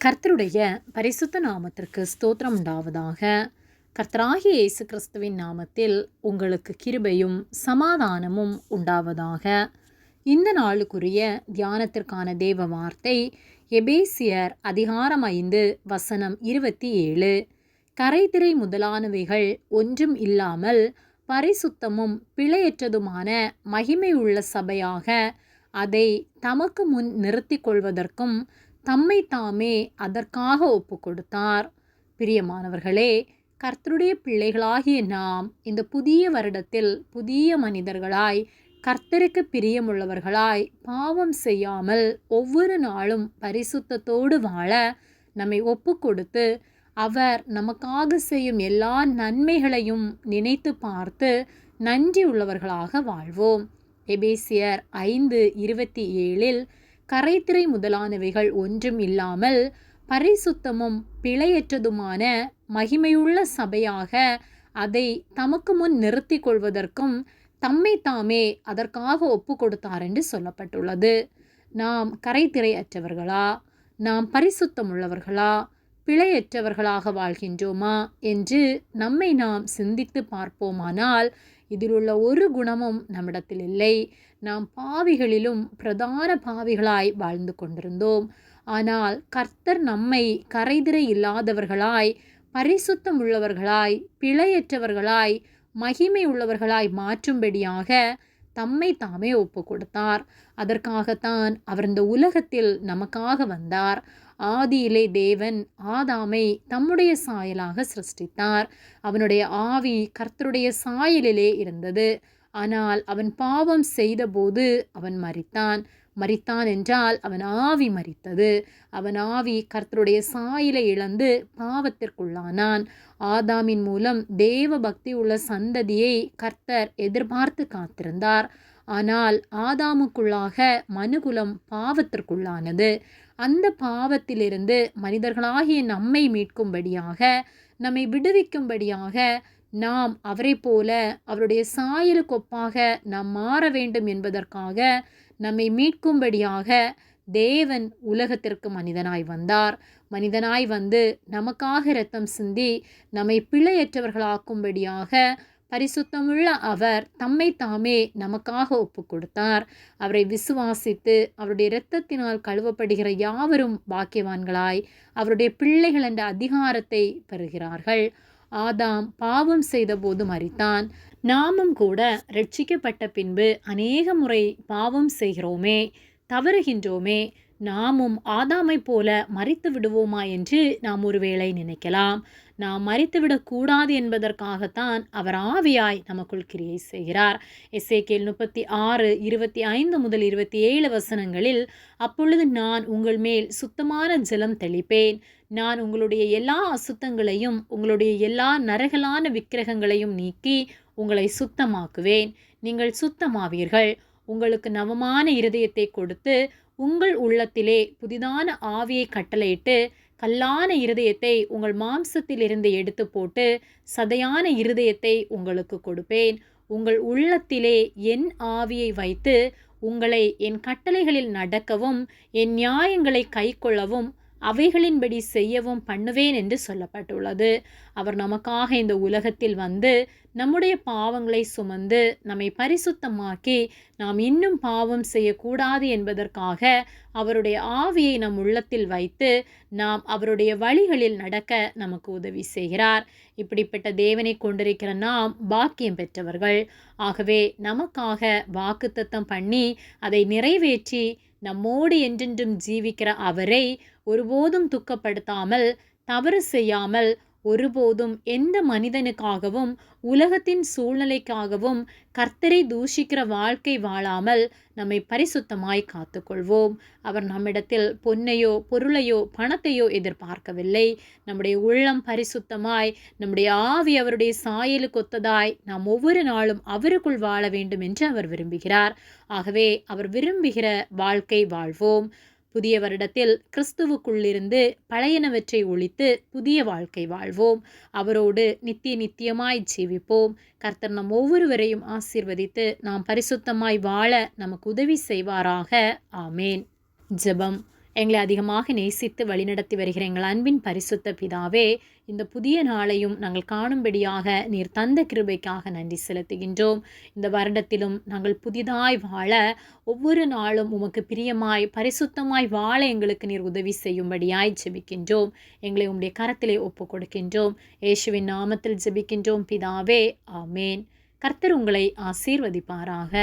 கர்த்தருடைய பரிசுத்த நாமத்திற்கு ஸ்தோத்திரம் உண்டாவதாக. கர்த்தராகிய இயேசு கிறிஸ்துவின் நாமத்தில் உங்களுக்கு கிருபையும் சமாதானமும் உண்டாவதாக. இந்த நாளுக்குரிய தியானத்திற்கான தேவ வார்த்தை எபேசியர் அதிகாரம் ஐந்து வசனம் இருபத்தி ஏழு. கரைதிரை முதலானவைகள் ஒன்றும் இல்லாமல் பரிசுத்தமும் பிழையற்றதுமான மகிமையுள்ள சபையாக அதை தமக்கு முன் நிறுத்திக் கொள்வதற்கும் தம்மை தாமே அதற்காக ஒப்பு கொடுத்தார். பிரியமானவர்களே கர்த்தருடைய பிள்ளைகளாகிய நாம் இந்த புதிய வருடத்தில் புதிய மனிதர்களாய் கர்த்தருக்கு பிரியமுள்ளவர்களாய் பாவம் செய்யாமல் ஒவ்வொரு நாளும் பரிசுத்தத்தோடு வாழ நம்மை ஒப்பு கொடுத்து அவர் நமக்காக செய்யும் எல்லா நன்மைகளையும் நினைத்து பார்த்து நன்றி உள்ளவர்களாக வாழ்வோம். எபேசியர் ஐந்து இருபத்தி ஏழில் கரைத்திரை முதலானவைகள் ஒன்றும் இல்லாமல் பரிசுத்தமும் பிழையற்றதுமான மகிமையுள்ள சபையாக அதை தமக்கு முன் நிறுத்தி கொள்வதற்கும் தம்மை தாமே அதற்காக ஒப்பு கொடுத்தார் என்று சொல்லப்பட்டுள்ளது. நாம் கரைத்திரை அற்றவர்களா? நாம் பரிசுத்தம் உள்ளவர்களா பிழையற்றவர்களாக வாழ்கின்றோமா என்று நம்மை நாம் சிந்தித்து பார்ப்போமானால் இதில் உள்ள ஒரு குணமும் நம்மிடத்தில் இல்லை. நாம் பாவிகளிலும் பிரதான பாவிகளாய் வாழ்ந்து கொண்டிருந்தோம். ஆனால் கர்த்தர் நம்மை கரைதிரை இல்லாதவர்களாய் பரிசுத்தம் உள்ளவர்களாய் பிழையற்றவர்களாய் மகிமை உள்ளவர்களாய் மாற்றும்படியாக தம்மை தாமே ஒப்பு கொடுத்தார். அதற்காகத்தான் அவர் இந்த உலகத்தில் நமக்காக வந்தார். ஆதியிலே தேவன் ஆதாமை தம்முடைய சாயலாக சிருஷ்டித்தார். அவனுடைய ஆவி கர்த்தருடைய சாயலிலே இருந்தது. ஆனால் அவன் பாவம் செய்தபோது அவன் மறித்தான் மறித்தான் என்றால் அவன் ஆவி மறித்தது அவன் ஆவி கர்த்தருடைய சாயிலை இழந்து பாவத்திற்குள்ளானான். ஆதாமின் மூலம் தேவ பக்தி உள்ள சந்ததியை கர்த்தர் எதிர்பார்த்து காத்திருந்தார். ஆனால் ஆதாமுக்குள்ளாக மனுகுலம் பாவத்திற்குள்ளானது. அந்த பாவத்திலிருந்து மனிதர்களாகிய நம்மை மீட்கும்படியாக நம்மை விடுவிக்கும்படியாக நாம் அவரை போல அவருடைய சாயலுக்கொப்பாக நாம் மாற வேண்டும் என்பதற்காக நம்மை மீட்கும்படியாக தேவன் உலகத்திற்கு மனிதனாய் வந்தார். மனிதனாய் வந்து நமக்காக இரத்தம் சிந்தி நம்மை பிழையற்றவர்களாக்கும்படியாக பரிசுத்தமுள்ள அவர் தம்மை தாமே நமக்காக ஒப்பு கொடுத்தார் அவரை விசுவாசித்து அவருடைய இரத்தத்தினால் கழுவப்படுகிற யாவரும் பாக்கியவான்களாய் அவருடைய பிள்ளைகள் என்ற அதிகாரத்தை பெறுகிறார்கள். ஆதாம் பாவம் செய்தபோது மறித்தான் நாமும் கூட ரட்சிக்கப்பட்ட பின்பு அநேக முறை பாவம் செய்கிறோமே தவறுகின்றோமே நாமும் ஆதாமை போல மறித்து விடுவோமா என்று நாம் ஒருவேளை நினைக்கலாம். நாம் மறித்துவிடக்கூடாது என்பதற்காகத்தான் அவர் ஆவியாய் நமக்குள் கிரியை செய்கிறார். எஸ்ஏகேல் முப்பத்தி ஆறு இருபத்தி ஐந்து முதல் இருபத்தி ஏழு வசனங்களில் அப்பொழுது நான் உங்கள் மேல் சுத்தமான ஜலம் தெளிப்பேன். நான் உங்களுடைய எல்லா அசுத்தங்களையும் உங்களுடைய எல்லா நரகலான விக்கிரகங்களையும் நீக்கி உங்களை சுத்தமாக்குவேன். நீங்கள் சுத்தமாவீர்கள். உங்களுக்கு நவமான இருதயத்தை கொடுத்து உங்கள் உள்ளத்திலே புதிதான ஆவியை கட்டளையிட்டு கல்லான இருதயத்தை உங்கள் மாம்சத்திலிருந்து எடுத்து போட்டு சதையான இருதயத்தை உங்களுக்கு கொடுப்பேன். உங்கள் உள்ளத்திலே என் ஆவியை வைத்து உங்களை என் கட்டளைகளில் நடக்கவும் என் நியாயங்களை கைக்கொள்ளவும் அவைகளின்படி செய்யவும் பண்ணுவேன் என்று சொல்லப்பட்டுள்ளது. அவர் நமக்காக இந்த உலகத்தில் வந்து நம்முடைய பாவங்களை சுமந்து நம்மை பரிசுத்தமாக்கி நாம் இன்னும் பாவம் செய்யக்கூடாது என்பதற்காக அவருடைய ஆவியை நம் உள்ளத்தில் வைத்து நாம் அவருடைய வழிகளில் நடக்க நமக்கு உதவி செய்கிறார். இப்படிப்பட்ட தேவனை கொண்டிருக்கிற நாம் பாக்கியம் பெற்றவர்கள். ஆகவே நமக்காக வாக்குத்தத்தம் பண்ணி அதை நிறைவேற்றி நம்மோடு என்றென்றும் ஜீவிக்கிற அவரை ஒருபோதும் துக்கப்படுத்தாமல் தவறு செய்யாமல் ஒருபோதும் எந்த மனிதனுக்காகவும் உலகத்தின் சூழ்நிலைக்காகவும் கர்த்தரை தூஷிக்கிற வாழ்க்கை வாழாமல் நம்மை பரிசுத்தமாய் காத்துக்கொள்வோம். அவர் நம்மிடத்தில் பொன்னையோ பொருளையோ பணத்தையோ எதிர்பார்க்கவில்லை. நம்முடைய உள்ளம் பரிசுத்தமாய் நம்முடைய ஆவி அவருடைய சாயலுக்கு ஒத்ததாய் நாம் ஒவ்வொரு நாளும் அவருக்குள் வாழ வேண்டும் என்று அவர் விரும்புகிறார். ஆகவே அவர் விரும்புகிற வாழ்க்கை வாழ்வோம். புதிய வருடத்தில் கிறிஸ்துவுக்குள்ளிருந்து பழையனவற்றை ஒழித்து புதிய வாழ்க்கை வாழ்வோம். அவரோடு நித்திய நித்தியமாய் ஜீவிப்போம். கர்த்தர் நம் ஒவ்வொருவரையும் ஆசீர்வதித்து நாம் பரிசுத்தமாய் வாழ நமக்கு உதவி செய்வாராக. ஆமேன். ஜெபம். எங்களை அதிகமாக நேசித்து வழிநடத்தி வருகிற எங்கள் அன்பின் பரிசுத்த பிதாவே இந்த புதிய நாளையும் நாங்கள் காணும்படியாக நீர் தந்த கிருபைக்காக நன்றி செலுத்துகின்றோம். இந்த வருடத்திலும் நாங்கள் புதிதாய் வாழ ஒவ்வொரு நாளும் உமக்கு பிரியமாய் பரிசுத்தமாய் வாழ எங்களுக்கு நீர் உதவி செய்யும்படியாய் ஜெபிக்கின்றோம். எங்களை உம்முடைய கரத்திலே ஒப்பு கொடுக்கின்றோம் இயேசுவின் நாமத்தில் ஜெபிக்கின்றோம் பிதாவே ஆமேன். கர்த்தர் உங்களை ஆசீர்வதிப்பாராக.